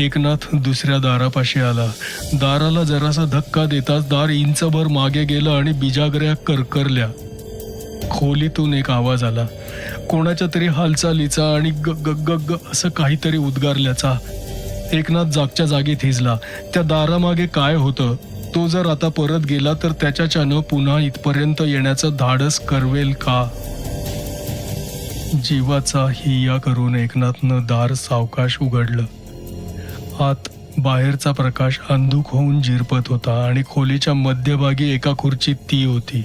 एकनाथ दुसऱ्या दारापाशी आला. दाराला जरासा धक्का देताच दार इंचभर मागे गेलं आणि बिजागऱ्या करकरल्या. खोलीतून एक आवाज आला. कोणाच्या तरी हालचालीचा आणि ग ग ग ग असं काहीतरी उद्गारल्याचा. एकनाथ जागच्या जागी थिजला. त्या दारामागे काय होतं? तो जर आता परत गेला तर त्याच्याच्यानं पुन्हा इथपर्यंत येण्याचं धाडस करवेल का? जीवाचा हिया करून एकनाथनं दार सावकाश उघडलं. आत बाहेरचा प्रकाश अंधुक होऊन जिरपत होता आणि खोलीच्या मध्यभागी एका खुर्चीत ती होती.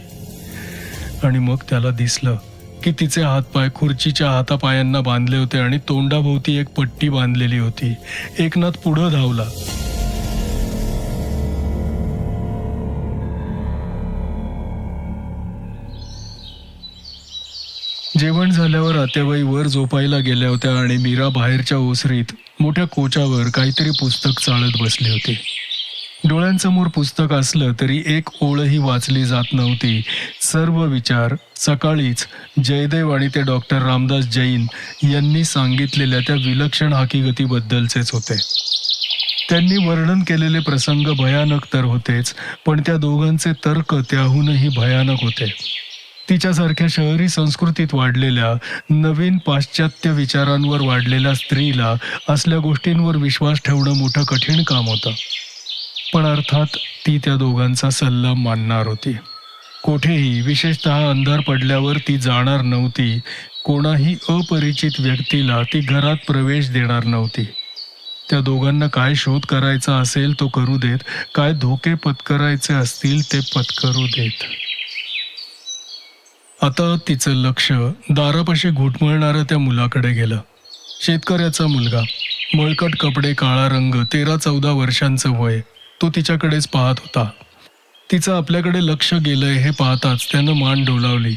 आणि मग त्याला दिसलं की तिचे हातपाय खुर्चीच्या हातापायांना बांधले होते आणि तोंडाभोवती एक पट्टी बांधलेली होती. एकनाथ पुढं धावला. जेवण झाल्यावर आत्याबाई वर झोपायला गेल्या होत्या आणि मीरा बाहेरच्या ओसरीत मोठ्या कोचावर काहीतरी पुस्तक चाळत बसली होती. डोळ्यांसमोर पुस्तक असलं तरी एक ओळही वाचली जात नव्हती. सर्व विचार सकाळीच जयदेव आणि ते डॉक्टर रामदास जैन यांनी सांगितलेल्या त्या विलक्षण हकीकतीबद्दलचेच होते. त्यांनी वर्णन केलेले प्रसंग भयानक तर होतेच पण त्या दोघांचे तर्क त्याहूनही भयानक होते. तिच्यासारख्या शहरी संस्कृतीत वाढलेल्या नवीन पाश्चात्य विचारांवर वाढलेल्या स्त्रीला असल्या गोष्टींवर विश्वास ठेवणं मोठं कठीण काम होतं. पण अर्थात ती त्या दोघांचा सल्ला मानणार होती. कोठेही विशेषतः अंधार पडल्यावर ती जाणार नव्हती. कोणाही अपरिचित व्यक्तीला ती घरात प्रवेश देणार नव्हती. त्या दोघांना काय शोध करायचा असेल तो करू देत काय धोके पत्करायचे असतील ते पत्करू देत. आता तिचं लक्ष दारापाशी घुटमळणाऱ्या त्या मुलाकडे गेलं. शेतकऱ्याचा मुलगा. मळकट कपडे काळा रंग तेरा चौदा वर्षांचं वय. तो तिच्याकडेच पाहत होता. तिचं आपल्याकडे लक्ष गेलंय हे पाहताच त्यानं मान डोलावली.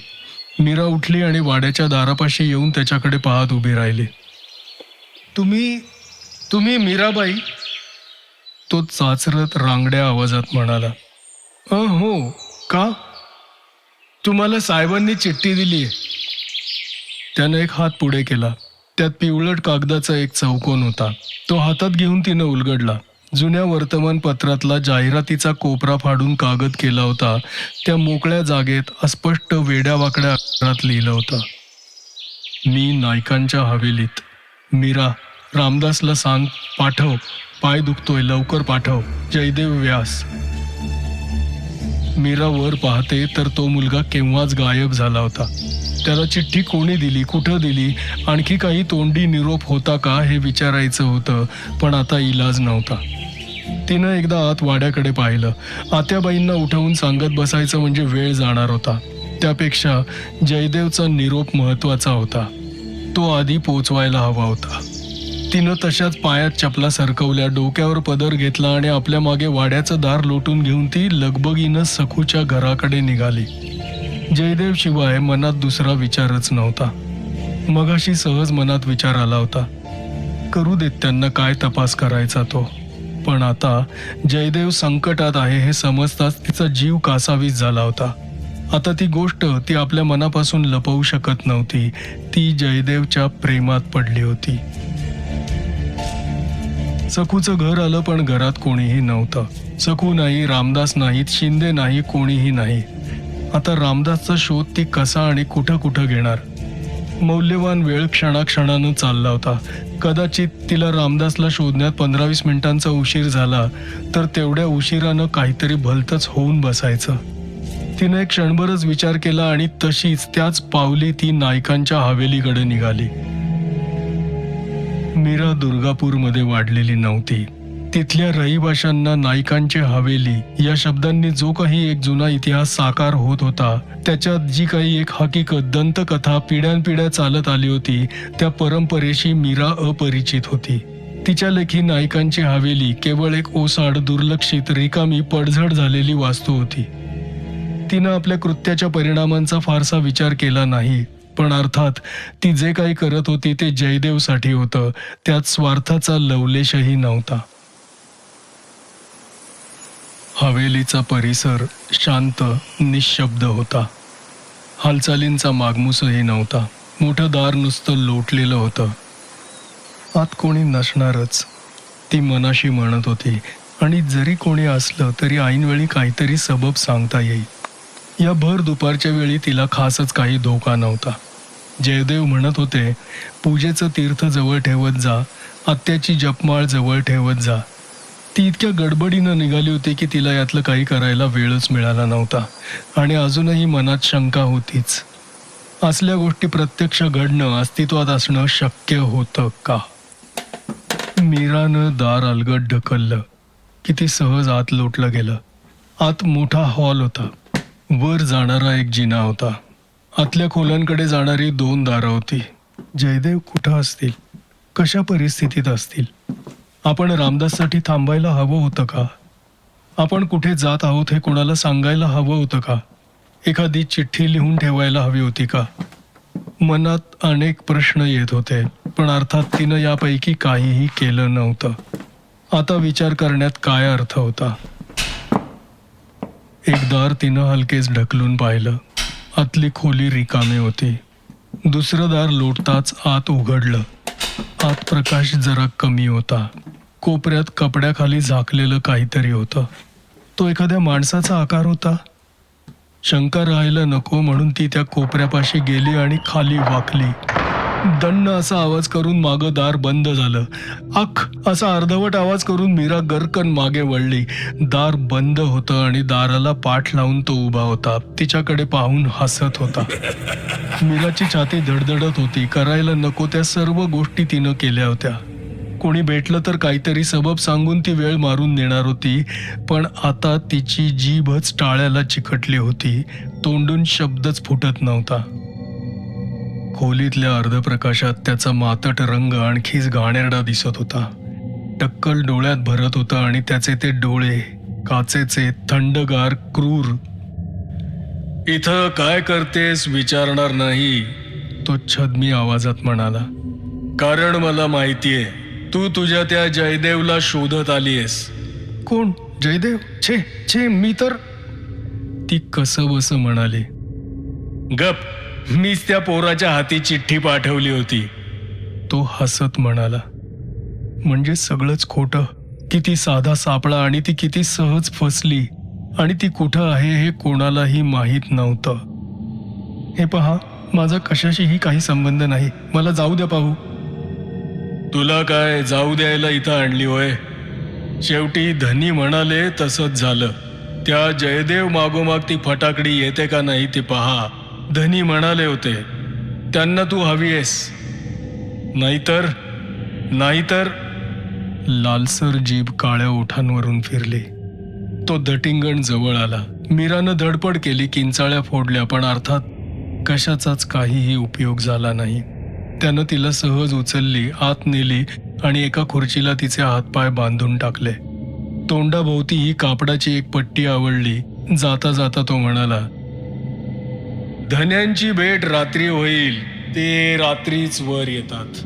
मीरा उठली आणि वाड्याच्या दारापाशी येऊन त्याच्याकडे पाहत उभी राहिली. तुम्ही तुम्ही मीराबाई? तो चाचरत रांगड्या आवाजात म्हणाला. अ हो. का? तुम्हाला साहेबांनी चिठ्ठी दिली त्यानं एक हात पुढे केला. त्यात पिवळट कागदाचा एक चौकोन होता. तो हातात घेऊन तिनं उलगडला. जुन्या वर्तमानपत्रातला जाहिरातीचा कोपरा फाडून कागद केला होता. त्या मोकळ्या जागेत अस्पष्ट वेड्या वाकड्यात अक्षरात लिहिलं होतं. मी नायकांच्या हवेलीत. मीरा रामदासला सांग पाठव. पाय दुखतोय लवकर पाठव. जयदेव व्यास. मीरा वर पाहते तर तो मुलगा केव्हाच गायब झाला होता. त्याला चिठ्ठी कोणी दिली कुठं दिली आणखी काही तोंडी निरोप होता का हे विचारायचं होतं पण आता इलाज नव्हता. तिनं एकदा आत वाड्याकडे पाहिलं. आत्याबाईंना उठवून सांगत बसायचं म्हणजे वेळ जाणार होता. त्यापेक्षा जयदेवचा निरोप महत्त्वाचा होता. तो आधी पोचवायला हवा होता. तिनं तशाच पायात चपला सरकवल्या डोक्यावर पदर घेतला आणि आपल्या मागे वाड्याचं दार लोटून घेऊन ती लगबगीनं सखूच्या घराकडे निघाली. जयदेव शिवाय मनात दुसरा विचारच नव्हता. मगाशी सहज मनात विचार आला होता करू देत त्यांना काय तपास करायचा तो? पण आता जयदेव संकटात आहे हे समजताच तिचा जीव कासावीस झाला होता. आता ती गोष्ट ती आपल्या मनापासून लपवू शकत नव्हती. ती जयदेवच्या प्रेमात पडली होती. सखूचं घर आलं पण घरात कोणीही नव्हतं. सखू नाही रामदास नाहीत शिंदे नाही कोणीही नाही. आता रामदासचा शोध ती कसा आणि कुठं कुठं घेणार? मौल्यवान वेळ क्षणाक्षणानं चालला होता. कदाचित तिला रामदासला शोधण्यात पंधरा वीस मिनिटांचा उशीर झाला तर तेवढ्या उशिरानं काहीतरी भलतंच होऊन बसायचं. तिनं एक क्षणभरच विचार केला आणि तशीच त्याच पावली ती नायकांच्या हवेलीकडे निघाली. मीरा दुर्गापूरमध्ये वाढलेली नव्हती. तिथल्या रहिवाशांना नायकांची हवेली या शब्दांनी जो काही एक जुना इतिहास साकार होत होता त्याच्यात जी काही एक हकीकत दंतकथा पिढ्यानपिढ्या चालत आली होती त्या परंपरेशी मीरा अपरिचित होती. तिच्या लेखी नायकांची हवेली केवळ एक ओसाड दुर्लक्षित रिकामी पडझड झालेली वास्तू होती. तिनं आपल्या कृत्याच्या परिणामांचा फारसा विचार केला नाही. पण अर्थात ती जे काही करत होती ते जयदेवसाठी होतं. त्यात स्वार्थाचा लवलेशही नव्हता. हवेलीचा परिसर शांत निशब्द होता. हालचालींचा मागमूसही नव्हता. मोठं दार नुसतं लोटलेलं होतं. आत कोणी नसणारच ती मनाशी म्हणत होती. आणि जरी कोणी असलं तरी ऐनवेळी काहीतरी सबब सांगता येईल. या भर दुपारच्या वेळी तिला खासच काही धोका नव्हता. जयदेव म्हणत होते पूजेचं तीर्थ जवळ ठेवत जा आत्याची जपमाळ जवळ ठेवत जा. ती इतक्या गडबडीनं निघाली होती की तिला यातलं काही करायला वेळच मिळाला नव्हता आणि अजूनही मनात शंका होतीच. असल्या गोष्टी प्रत्यक्ष घडणं अस्तित्वात असणं शक्य होतं का? मीरानं दार अलगट ढकललं. किती सहज आत लोटलं गेलं. आत मोठा हॉल होता. वर जाणारा एक जिना होता. आतल्या खोल्यांकडे जाणारी दोन दारं होती. जयदेव कुठं असतील? कशा परिस्थितीत असतील? आपण रामदाससाठी थांबायला हवं होतं का? आपण कुठे जात आहोत हे कोणाला सांगायला हवं होतं का? एखादी चिठ्ठी लिहून ठेवायला हवी होती का? मनात अनेक प्रश्न येत होते पण अर्थात तिनं यापैकी काहीही केलं नव्हतं. आता विचार करण्यात काय अर्थ होता? एक दार तिनं हलकेच ढकलून पाहिलं. आतली खोली रिकामी होती. दुसरं दार लोटताच आत उघडलं. आत प्रकाश जरा कमी होता. कोपऱ्यात कपड्याखाली झाकलेलं काहीतरी होतं. तो एखाद्या माणसाचा आकार होता. शंका राहायला नको म्हणून ती त्या कोपऱ्यापाशी गेली आणि खाली वाकली. दंड असा आवाज करून मागं दार बंद झालं. अख असा अर्धवट आवाज करून मीरा गरकन मागे वळली. दार बंद होतं आणि दाराला पाठ लावून तो उभा होता. तिच्याकडे पाहून हसत होता. मीराची छाती धडधडत होती. करायला नको त्या सर्व गोष्टी तिनं केल्या होत्या. कोणी भेटलं तर काहीतरी सबब सांगून ती वेळ मारून नेणार होती. पण आता तिची जीभच टाळ्याला चिकटली होती. तोंडून शब्दच फुटत नव्हता. खोलीतल्या अर्धप्रकाशात त्याचा मातट रंग आणखीच घाणेरडा दिसत होता. टक्कल डोळ्यात भरत होता आणि त्याचे ते डोळे काचेचे थंडगार क्रूर. इथं काय करतेस विचारणार नाही. तो छदमी आवाजात म्हणाला कारण मला माहितीये तू तुझ्या त्या जयदेवला शोधत आलीयस. कोण? जयदेव? छे छे मी तर. ती कसं बस म्हणाली. गप. मीच त्या पोराच्या हाती चिठ्ठी पाठवली होती. तो हसत म्हणाला म्हणजे सगळंच खोटं. किती साधा सापळा आणि ती किती सहज फसली. आणि ती कुठं आहे हे कोणालाही माहीत नव्हतं. हे पहा माझा कशाशीही काही संबंध नाही. मला जाऊ द्या पाहू. तुला काय जाऊ द्यायला इथं आणली होय? शेवटी धनी म्हणाले तसंच झालं. त्या जयदेव मागोमाग ती फटाकडी येते का नाही ते पहा. धनी म्हणाले होते त्यांना तू हवी आहेस. नाहीतर नाहीतर लालसर जीभ काळ्या ओठांवरून फिरली. तो दटिंगण जवळ आला. मीरानं धडपड केली किंचाळ्या फोडल्या पण अर्थात कशाचाच काहीही उपयोग झाला नाही. त्यानं तिला सहज उचलली आत नेली आणि एका खुर्चीला तिचे हातपाय बांधून टाकले. तोंडाभोवती ही कापडाची एक पट्टी आवडली. जाता जाता तो म्हणाला धन्यांची भेट रात्री होईल. ते रात्रीच वर येतात.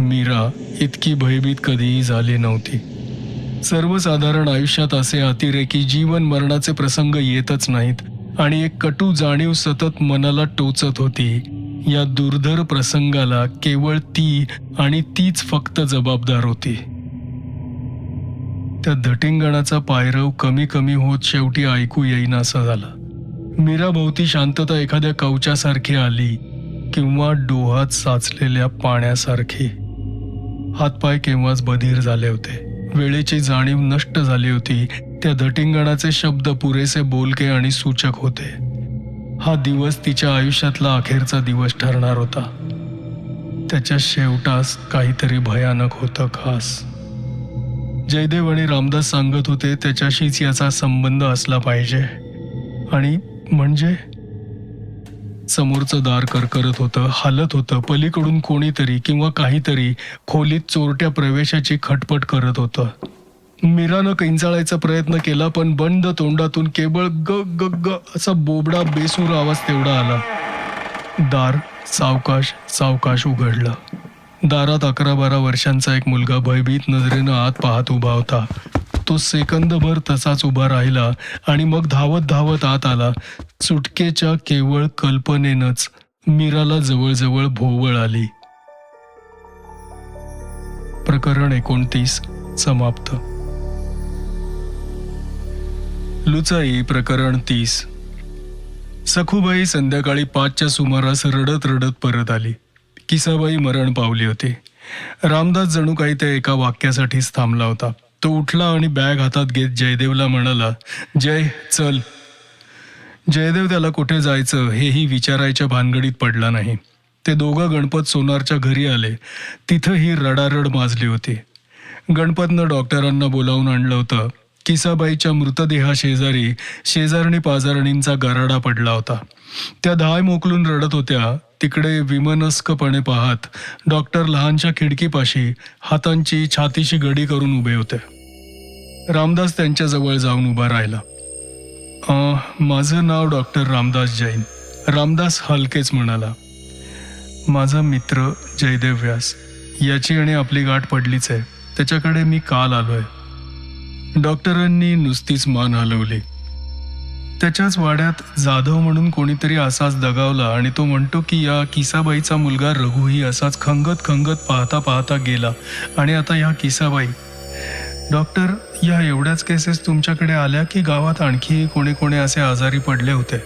मीरा इतकी भयभीत कधीही झाली नव्हती. सर्वसाधारण आयुष्यात असे अतिरेकी जीवन मरणाचे प्रसंग येतच नाहीत आणि एक कटू जाणीव सतत मनाला टोचत होती. या दुर्धर प्रसंगाला केवळ ती आणि तीच फक्त जबाबदार होती. त्या धटिंगणाचा पायरव कमी कमी होत शेवटी ऐकू येईनासा झाला. मीराभोवती शांतता एखाद्या कवचासारखी आली किंवा डोहात साचलेल्या पाण्यासारखी. हातपाय केव्हाच बधीर झाले होते. वेळेची जाणीव नष्ट झाली होती. त्या धटिंगणाचे शब्द पुरेसे बोलके आणि सूचक होते. हा दिवस तिच्या आयुष्यातला अखेरचा दिवस ठरणार होता. त्याच्या शेवटास काहीतरी भयानक होतं खास. जयदेव आणि रामदास सांगत होते त्याच्याशीच याचा संबंध असला पाहिजे. आणि म्हणजे? समोरचं दार करकरत होतं हालत होतं पलीकडून कोणीतरी किंवा काहीतरी खोलीत चोरट्या प्रवेशाची खटपट करत होतं. मीरानं किंचाळायचा प्रयत्न केला पण बंद तोंडातून केवळ ग ग ग असा बोबडा बेसूर आवाज तेवढा आला. दार सावकाश सावकाश उघडलं. दारात अकरा बारा वर्षांचा एक मुलगा भयभीत नजरेनं आत पाहत उभा होता. तो सेकंदभर तसाच उभा राहिला आणि मग धावत धावत आत आला. सुटकेच्या केवळ कल्पनेनंच मीराला जवळजवळ भोवळ आली. प्रकरण एकोणतीस समाप्त. लुचाई प्रकरण तीस. सखूबाई संध्याकाळी पाचच्या सुमारास रडत रडत परत आली. किसाबाई मरण पावली होती. रामदास जणू काही त्या एका वाक्यासाठीच थांबला होता. तो उठला आणि बॅग हातात घेत जयदेवला म्हणाला जय चल. जयदेव त्याला कुठे जायचं हेही विचारायच्या भानगडीत पडला नाही. ते दोघं गणपत सोनारच्या घरी आले. तिथं ही रडारड माजली होती. गणपतनं डॉक्टरांना बोलावून आणलं होतं किसाबाईच्या मृतदेहा शेजारी शेजारणी पाजारणींचा गराडा पडला होता. त्या धाय मोकलून रडत होत्या. तिकडे विमनस्कपणे पाहत डॉक्टर लहानशा खिडकीपाशी हातांची छातीशी गडी करून उभे होते. रामदास त्यांच्याजवळ जाऊन उभा राहिला. माझं नाव डॉक्टर रामदास जैन. रामदास हलकेच म्हणाला माझा मित्र जयदेव व्यास याची आणि आपली गाठ पडलीच आहे. त्याच्याकडे मी काल आलोय. डॉक्टरांनी नुसतीच मान हलवली. त्याच्याच वाड्यात जाधव म्हणून कोणीतरी असाच दगावला आणि तो म्हणतो की या किसाबाईचा मुलगा रघुही असाच खंगत खंगत पाहता पाहता गेला आणि आता या किसाबाई डॉक्टर या एवढ्याच केसेस तुमच्याकडे आल्या की गावात आणखी कोणी कोणी असे आजारी पडले होते?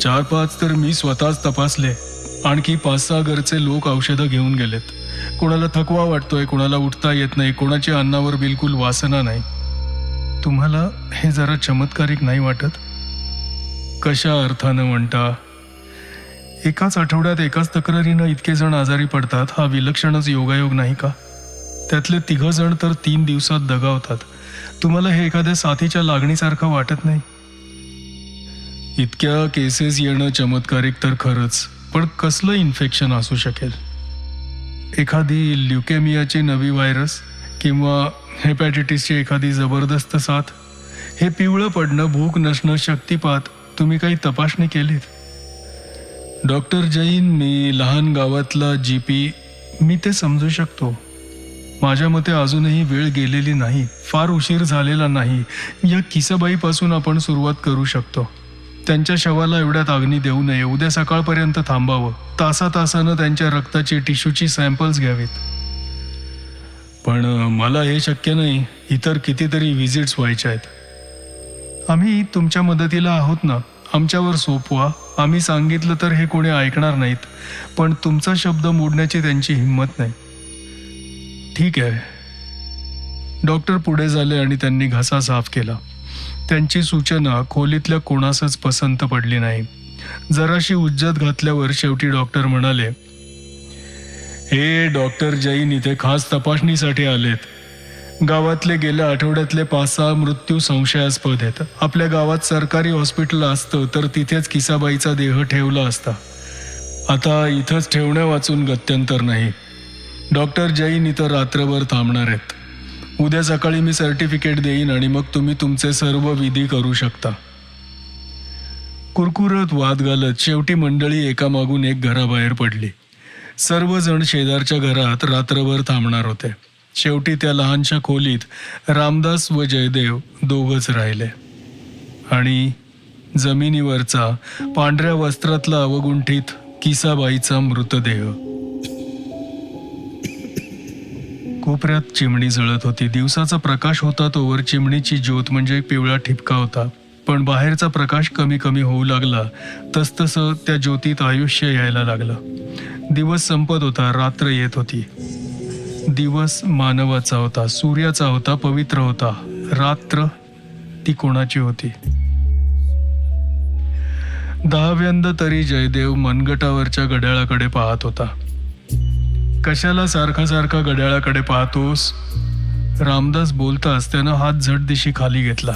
चार पाच तर मी स्वतःच तपासले. आणखी पाच सहा घरचे लोक औषधं घेऊन गेलेत. कोणाला थकवा वाटतोय कोणाला उठता येत नाही कोणाची अन्नावर बिलकुल वासना नाही. तुम्हाला हे जरा चमत्कारिक नाही वाटत? कशा अर्थानं म्हणता? एकाच आठवड्यात एकाच तक्रारीनं इतके जण आजारी पडतात हा विलक्षणच योगायोग नाही का? त्यातले तिघ जण तर तीन दिवसात दगावतात. तुम्हाला हे एखाद्या साथीच्या लागणीसारखं वाटत नाही? इतक्या केसेस येणं चमत्कारिक तर खरंच पण कसलं इन्फेक्शन असू शकेल? एखादी ल्युकेमियाची नवी व्हायरस किंवा हेपॅटिटिसची एखादी जबरदस्त साथ? हे पिवळं पडणं भूक नसणं शक्तिपात तुम्ही काही तपासणी केलीत? डॉक्टर जैन मी लहान गावातला जी पी मी ते समजू शकतो. माझ्या मते अजूनही वेळ गेलेली नाही फार उशीर झालेला नाही. या किसाबाईपासून आपण सुरुवात करू शकतो. त्यांच्या शवाला एवढ्यात अग्नी देऊ नये उद्या सकाळपर्यंत थांबावं. तासा तासानं त्यांच्या रक्ताची टिश्यूची सॅम्पल्स घ्यावीत. पण मला हे शक्य नाही. इतर कितीतरी व्हिजिट्स व्हायच्या आहेत. आम्ही तुमच्या मदतीला आहोत ना? आमच्यावर सोपवा. आम्ही सांगितलं तर हे कोणी ऐकणार नाहीत. पण तुमचा शब्द मोडण्याची त्यांची हिंमत नाही. ठीक आहे. डॉक्टर पुढे झाले आणि त्यांनी घसा साफ केला. त्यांची सूचना खोलीतल्या कोणासच पसंत पडली नाही. जराशी उज्जत घातल्यावर शेवटी डॉक्टर म्हणाले हे डॉक्टर जैन इथे खास तपासणीसाठी आलेत. गावातले गेल्या आठवड्यातले पाच सहा मृत्यू संशयास्पद आहेत. आपल्या गावात सरकारी हॉस्पिटल असतं तर तिथेच किसाबाईचा देह ठेवला असता. आता इथंच ठेवण्या वाचून गत्यंतर नाही. डॉक्टर जैन इथं रात्रभर थांबणार आहेत. उद्या सकाळी मी सर्टिफिकेट देईन आणि मग तुम्ही तुमचे सर्व विधी करू शकता. कुरकुरत वाद घालत शेवटी मंडळी एकामागून एक घराबाहेर पडली. सर्वजण शेजारच्या घरात रात्रभर थांबणार होते. शेवटी त्या लहानशा खोलीत रामदास व जयदेव दोघच राहिले. आणि जमिनीवरचा पांढऱ्या वस्त्रातला अवगुंठीत किसाबाईचा मृतदेह. कोपऱ्यात चिमणी जळत होती. दिवसाचा प्रकाश होता तोवर चिमणीची ज्योत म्हणजे पिवळा ठिपका होता. पण बाहेरचा प्रकाश कमी कमी होऊ लागला. तसतसं त्या ज्योतीत आयुष्य यायला लागलं. दिवस संपत होता रात्र येत होती. दिवस मानवाचा होता सूर्याचा होता पवित्र होता. रात्र ती कोणाची होती? दहाव्यांदा तरी जयदेव मनगटावरच्या घड्याळाकडे पाहत होता. कशाला सारखा सारखा घड्याळाकडे पाहतोस? रामदास बोलताच त्यानं हात झटदिशी खाली घेतला.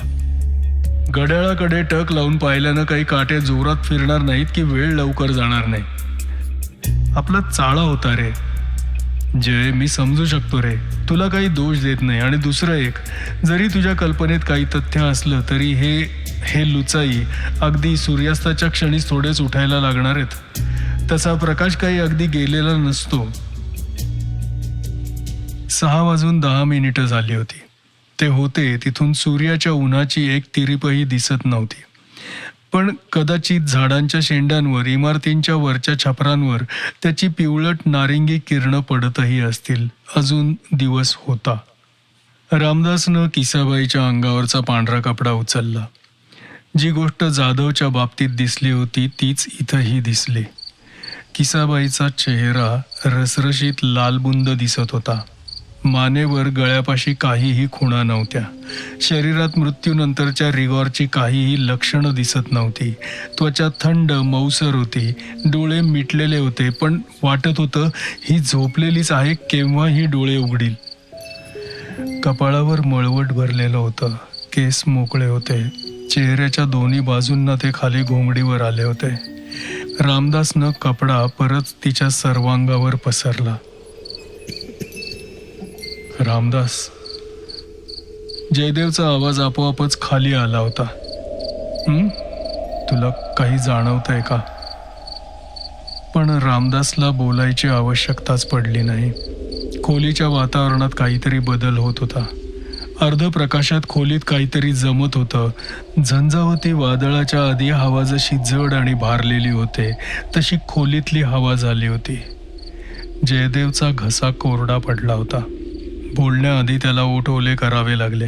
घड्याळाकडे टक लावून पाहिल्यानं काही काटे जोरात फिरणार नाहीत की वेळ लवकर जाणार नाही. आपला चाळा होता रे. जय मी समजू शकतो रे. तुला काही दोष देत नाही. आणि दुसरं एक जरी तुझ्या कल्पनेत काही तथ्य असलं तरी हे हे लुचाई अगदी सूर्यास्ताच्या क्षणीच थोडेच उठायला लागणार आहेत. तसा प्रकाश काही अगदी गेलेला नसतो. सहा वाजून दहा मिनिटं झाली होती. ते होते तिथून सूर्याच्या उन्हाची एक तिरीपही दिसत नव्हती. पण कदाचित झाडांच्या शेंड्यांवर इमारतींच्या वरच्या छपरांवर त्याची पिवळट नारिंगी किरणं पडतही असतील. अजून दिवस होता. रामदासनं किसाबाईच्या अंगावरचा पांढरा कपडा उचलला. जी गोष्ट जाधवच्या बाबतीत दिसली होती तीच इथंही दिसली. किसाबाईचा चेहरा रसरशीत लालबुंद दिसत होता. मानेवर गळ्यापाशी काहीही खुणा नव्हत्या. शरीरात मृत्यूनंतरच्या रिगॉरची काहीही लक्षणं दिसत नव्हती. त्वचा थंड मौसर होती. डोळे मिटलेले होते पण वाटत होतं ही झोपलेलीच आहे केव्हा ही डोळे उघडील. कपाळावर मळवट भरलेलं होतं. केस मोकळे होते. चेहऱ्याच्या दोन्ही बाजूंना ते खाली घोंगडीवर आले होते. रामदासनं कपडा परत तिच्या सर्वांगावर पसरला. रामदास जयदेवचा आवाज आपोआपच खाली आला होता. "हं? तुला काही जाणवतंय का? पण रामदासला बोलायची आवश्यकताच पडली नाही. खोलीच्या वातावरणात काहीतरी बदल होत होता. अर्ध प्रकाशात खोलीत काहीतरी जमत होतं. झंझावती वादळाच्या आधी हवा जशी जड आणि भारलेली होते तशी खोलीतली हवा झाली होती. जयदेवचा घसा कोरडा पडला होता. बोलण्याआधी त्याला ओठवले करावे लागले.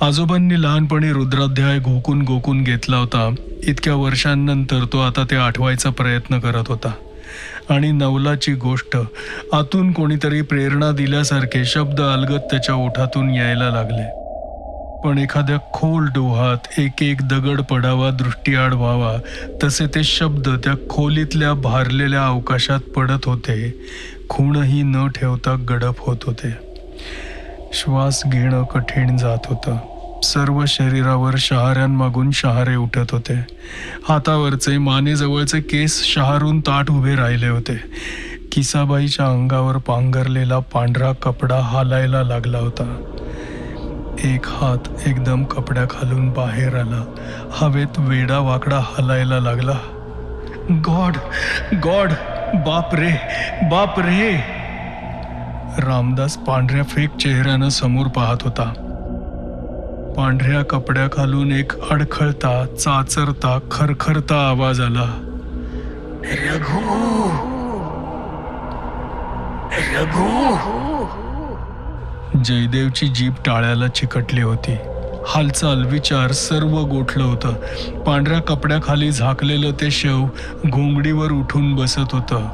आजोबांनी लहानपणी रुद्राध्याय घोकून घोकून घेतला होता. इतक्या वर्षांनंतर तो आता ते आठवायचा प्रयत्न करत होता. आणि नवलाची गोष्ट आतून कोणीतरी प्रेरणा दिल्यासारखे शब्द अलगत त्याच्या ओठातून यायला लागले. पण एखाद्या खोल डोहात एक एक दगड पडावा दृष्टीआड व्हावा तसे ते शब्द त्या खोलीतल्या भारलेल्या अवकाशात पडत होते. खूणही न ठेवता गडप होत होते. श्वास घेणं कठीण जात होतं. सर्व शरीरावर शहाऱ्यांमागून शहारे उठत होते. हातावरचे मानेजवळचे केस शहारून ताट उभे राहिले होते. किसाबाईच्या अंगावर पांघरलेला पांढरा कपडा हालायला लागला होता. एक हात एकदम कपड्या खालून बाहेर आला. हवेत वेडा वाकडा हलायला लागला. गॉड! गॉड! बाप रे! बाप रे! रामदास पांढऱ्या फेक चेहऱ्यानं समोर पाहत होता. पांढऱ्या कपड्याखालून एक अडखळता चाचरता खरखरता आवाज आला. जयदेवची जीभ टाळ्याला चिकटली होती. हालचाल विचार सर्व गोठलं होतं. पांढऱ्या कपड्याखाली झाकलेलं ते शव घोंगडीवर उठून बसत होतं.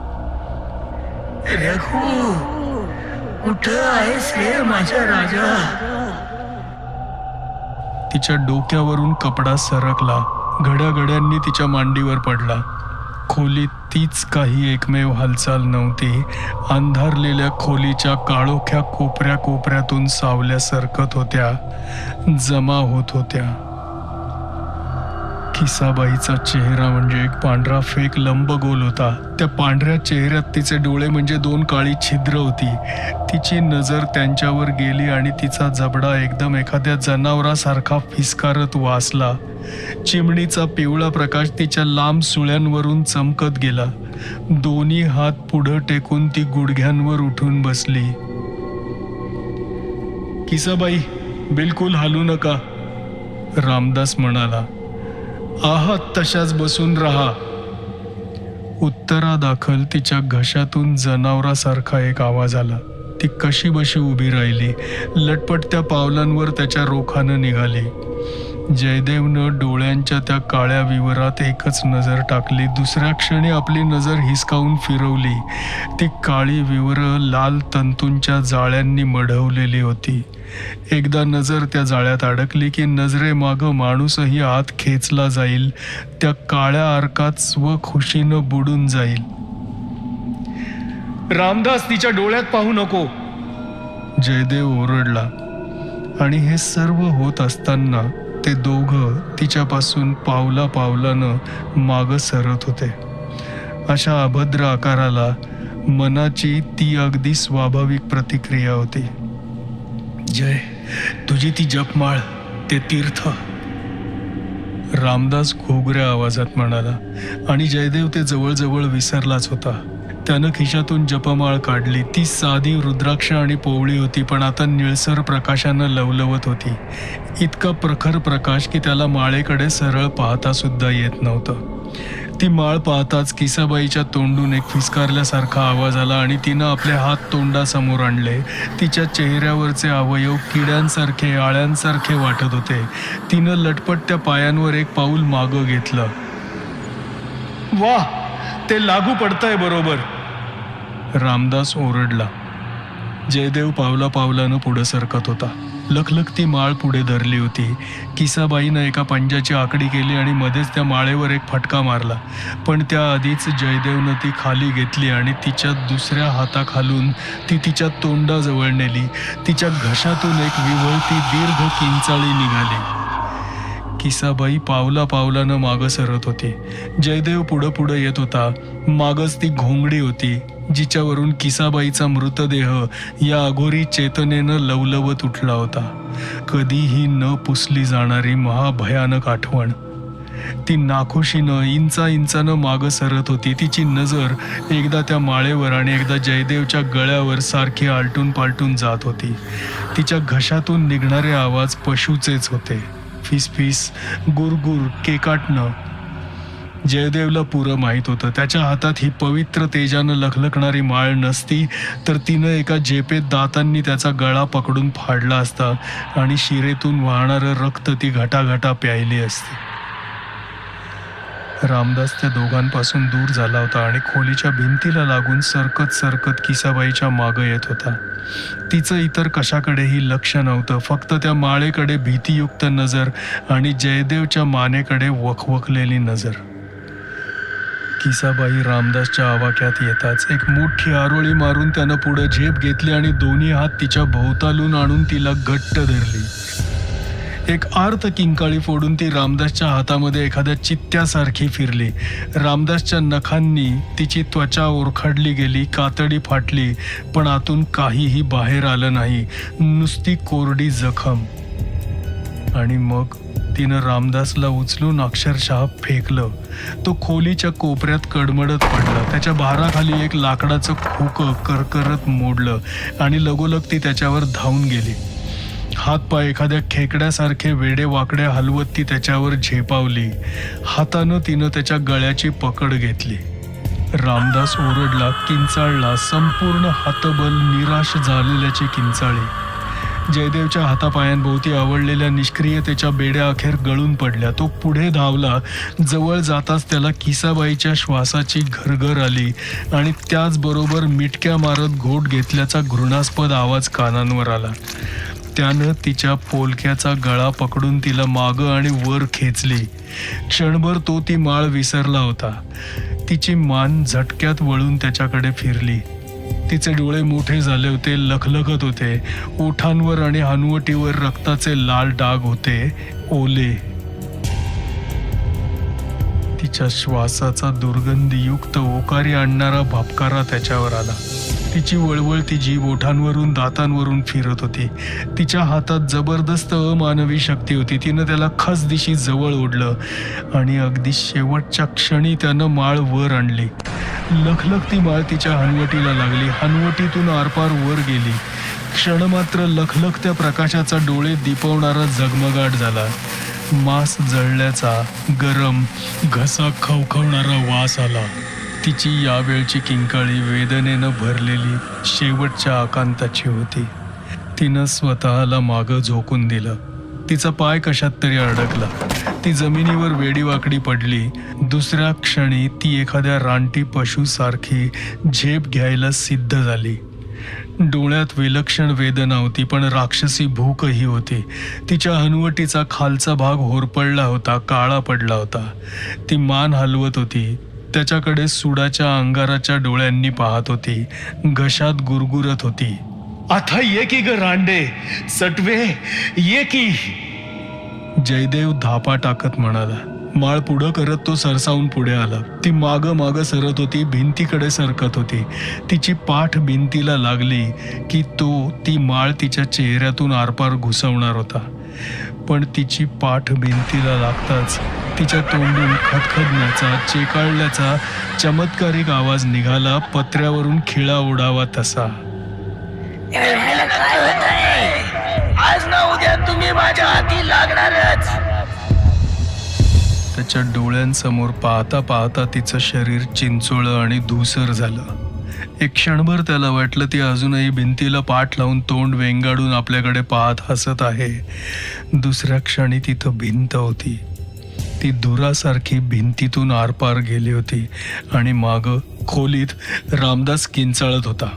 कुठं आहेस रे माझ्या राजा? तिच्या डोक्यावरून कपडा सरकला. घड्याघड्यांनी तिच्या मांडीवर पडला. खोलीत तीच काही एकमेव हालचाल नव्हती. अंधारलेल्या खोलीच्या काळोख्या कोपऱ्या कोपऱ्यातून सावल्या सरकत होत्या. जमा होत होत्या. खिसाबाईचा चेहरा म्हणजे एक पांढरा फेक लंबगोल होता. त्या पांढऱ्या चेहऱ्यात तिचे डोळे म्हणजे दोन काळी छिद्र होती. तिची नजर त्यांच्यावर गेली आणि तिचा जबडा एकदम एखाद्या जनावरासारखा फिसकारत वासला. चिमणीचा पिवळा प्रकाश तिच्या लांब सुळ्यांवरून चमकत गेला. दोन्ही हात पुढं टेकून ती गुडघ्यांवर उठून बसली. किसाबाई बिलकुल हालू नका रामदास म्हणाला. आहात तशाच बसून राहा. उत्तरादाखल तिच्या घशातून जनावरासारखा एक आवाज आला. ती कशी बशी उभी राहिली. लटपटत्या पावलांवर त्याच्या रोखानं निघाली. जयदेवनं डोळ्यांच्या त्या काळ्या विवरात एकच नजर टाकली. दुसऱ्या क्षणी आपली नजर हिसकावून फिरवली. ती काळी विवर लाल तंतूंच्या जाळ्यांनी मढवलेली होती. एकदा नजर त्या जाळ्यात अडकली की नजरेमाग माणूसही आत खेचला जाईल. त्या काळ्या अर्कात स्वखुशीनं बुडून जाईल. रामदास तिच्या डोळ्यात पाहू नको. जयदेव ओरडला. आणि हे सर्व होत असताना ते दोघं तिच्यापासून पावला पावलानं मागं सरत होते. अशा अभद्र आकाराला मनाची ती अगदी स्वाभाविक प्रतिक्रिया होती. जय तुझी ती जपमाळ ते तीर्थ. रामदास घोगऱ्या आवाजात म्हणाला आणि जयदेव ते जवळजवळ विसरलाच होता. त्यानं खिशातून जपमाळ काढली. ती साधी रुद्राक्ष आणि पोवळी होती पण आता निळसर प्रकाशानं लवलवत होती. इतका प्रखर प्रकाश की त्याला माळेकडे सरळ पाहता सुद्धा येत नव्हतं. ती माळ पाहताच किसाबाईच्या तोंडून एक फिसकारल्यासारखा आवाज आला आणि तिनं आपले हात तोंडासमोर आणले. तिच्या चेहऱ्यावरचे अवयव किड्यांसारखे आळ्यांसारखे वाटत होते. तिनं लटपट त्या पायांवर एक पाऊल मागं घेतलं. वा ते लागू पडतंय बरोबर. रामदास ओरडला. जयदेव पावला पावलानं पुढे सरकत होता. लखलखती माळ पुढे धरली होती. किसाबाईनं एका पंजाची आकडी केली आणि मध्येच त्या माळेवर एक फटका मारला. पण त्याआधीच जयदेवनं ती खाली घेतली आणि तिच्या दुसऱ्या हाताखालून ती तिच्या तोंडाजवळ नेली. तिच्या घशातून एक विवळती दीर्घ किंचाळी निघाली. किसाबाई पावला पावलानं मागं सरत होती. जयदेव पुढं पुढं येत होता. मागच ती घोंगडी होती जिच्यावरून किसाबाईचा मृतदेह या अघोरी चेतनेनं लवलवत उठला होता. कधीही न पुसली जाणारी महाभयानक आठवण. ती नाखुशीनं इंचा इंचानं मागं सरत होती. तिची नजर एकदा त्या माळेवर आणि एकदा जयदेवच्या गळ्यावर सारखी आलटून पालटून जात होती. तिच्या घशातून निघणारे आवाज पशूचेच होते. फिसफिस गुरगुर केकाटणं. जयदेवला पुरं माहीत होतं. त्याच्या हातात ही पवित्र तेजानं लखलखणारी माळ नसती तर तिनं एका झेपेत दातांनी त्याचा गळा पकडून फाडला असता आणि शिरेतून वाहणारं रक्त ती घटाघटा प्यायली असती. रामदास त्या दोघांपासून दूर झाला होता आणि खोलीच्या भिंतीला लागून सरकत सरकत किसाबाईच्या मागं येत होता. तिचं इतर कशाकडेही लक्ष नव्हतं. फक्त त्या माळेकडे भीतीयुक्त नजर आणि जयदेवच्या मानेकडे वखवखलेली नजर. किसाबाई रामदासच्या आवाक्यात येताच एक मोठी आरोळी मारून त्यानं पुढे झेप घेतली आणि दोन्ही हात तिच्या भोवतालून आणून तिला घट्ट धरली. एक आर्त किंकाळी फोडून ती रामदासच्या हातामध्ये एखाद्या चित्त्यासारखी फिरली. रामदासच्या नखांनी तिची त्वचा ओरखडली गेली कातडी फाटली पण आतून काहीही बाहेर आलं नाही. नुसती कोरडी जखम. आणि मग तिनं रामदासला उचलून अक्षरशः फेकलं. तो खोलीच्या कोपऱ्यात कडमडत पडला. त्याच्या भाराखाली एक लाकडाचं खोकं करकरत मोडलं आणि लगोलग ती त्याच्यावर धावून गेली. हातपाय एखाद्या खेकड्यासारखे वेडे वाकडे हलवत ती त्याच्यावर झेपावली. हातानं तिनं त्याच्या गळ्याची पकड घेतली. रामदास ओरडला किंचाळला संपूर्ण हातबल निराश झालेल्याची किंचाळी. जयदेवच्या हातापायांभोवती आवडलेल्या निष्क्रियतेच्या बेड्या अखेर गळून पडल्या. तो पुढे धावला जवळ जाताच त्याला किसाबाईच्या श्वासाची घरघर आली आणि त्याचबरोबर मिटक्या मारत घोट घेतल्याचा घृणास्पद आवाज कानांवर आला. त्यानं तिच्या पोलक्याचा गळा पकडून तिला मागं आणि वर खेचली. क्षणभर तो ती माळ विसरला होता. तिची मान झटक्यात वळून त्याच्याकडे फिरली. तिचे डोळे मोठे झाले होते लखलखत होते. ओठांवर आणि हनुवटीवर रक्ताचे लाल डाग होते. ओले. तिच्या श्वासाचा दुर्गंधीयुक्त ओकारी आणणारा भापकारा त्याच्यावर आला. तिची वळवळती जीभ ओठांवरून दातांवरून फिरत होती. तिच्या हातात जबरदस्त अमानवी शक्ती होती. तिनं त्याला खसदिशी जवळ ओढलं आणि अगदी शेवटच्या क्षणी त्यानं माळ वर आणली. लखलख ती माळ तिच्या हनवटीला लागली. हनवटीतून आरपार वर गेली. क्षणमात्र लखलखत्या प्रकाशाचा डोळे दिपवणारा झगमगाट झाला. मांस जळल्याचा गरम घसा खवखवणारा वास आला. तिची यावेळची किंकाळी वेदनेनं भरलेली शेवटच्या आकांताची होती. तिनं स्वतःला मागं झोकून दिलं. तिचा पाय कशात तरी अडकला. ती जमिनीवर वेडीवाकडी पडली. दुसऱ्या क्षणी ती एखाद्या रानटी पशुसारखी झेप घ्यायला सिद्ध झाली. डोळ्यात विलक्षण वेदना होती पण राक्षसी भूकही होती. तिच्या हनुवटीचा खालचा भाग होरपडला होता काळा पडला होता. ती मान हलवत होती. त्याच्याकडे सुडाच्या अंगाराच्या डोळ्यांनी पाहत होती. घशात गुरगुरत होती. आता ये की ग रांडे सटवे ये की. जयदेव धापा टाकत म्हणाला. माळ पुढं करत तो सरसावून पुढे आला. ती माग माग सरत होती भिंतीकडे सरकत होती. तिची पाठ भिंतीला लागली की तो ती माळ तिच्या चेहऱ्यातून आरपार घुसवणार होता. पण तिची पाठ भिंतीला लागताच तिच्या तोंडून खदखदण्याचा चेकाळल्याचा चमत्कारिक आवाज निघाला पत्र्यावरून खिळा उडावा तसा. काय आज ना उद्या तुम्ही माझ्या हाती लागणारच. त्याच्या डोळ्यांसमोर पाहता पाहता तिचं शरीर चिंचोळं आणि धुसर झालं. एक क्षणभर त्याला वाटलं ती अजूनही भिंतीला पाठ लावून तोंड वेंगाडून आपल्याकडे पाहत हसत आहे. दुसऱ्या क्षणी तिथं भिंत होती. ती दुरासारखी भिंतीतून आरपार गेली होती आणि माग खोलीत रामदास किंचाळत होता.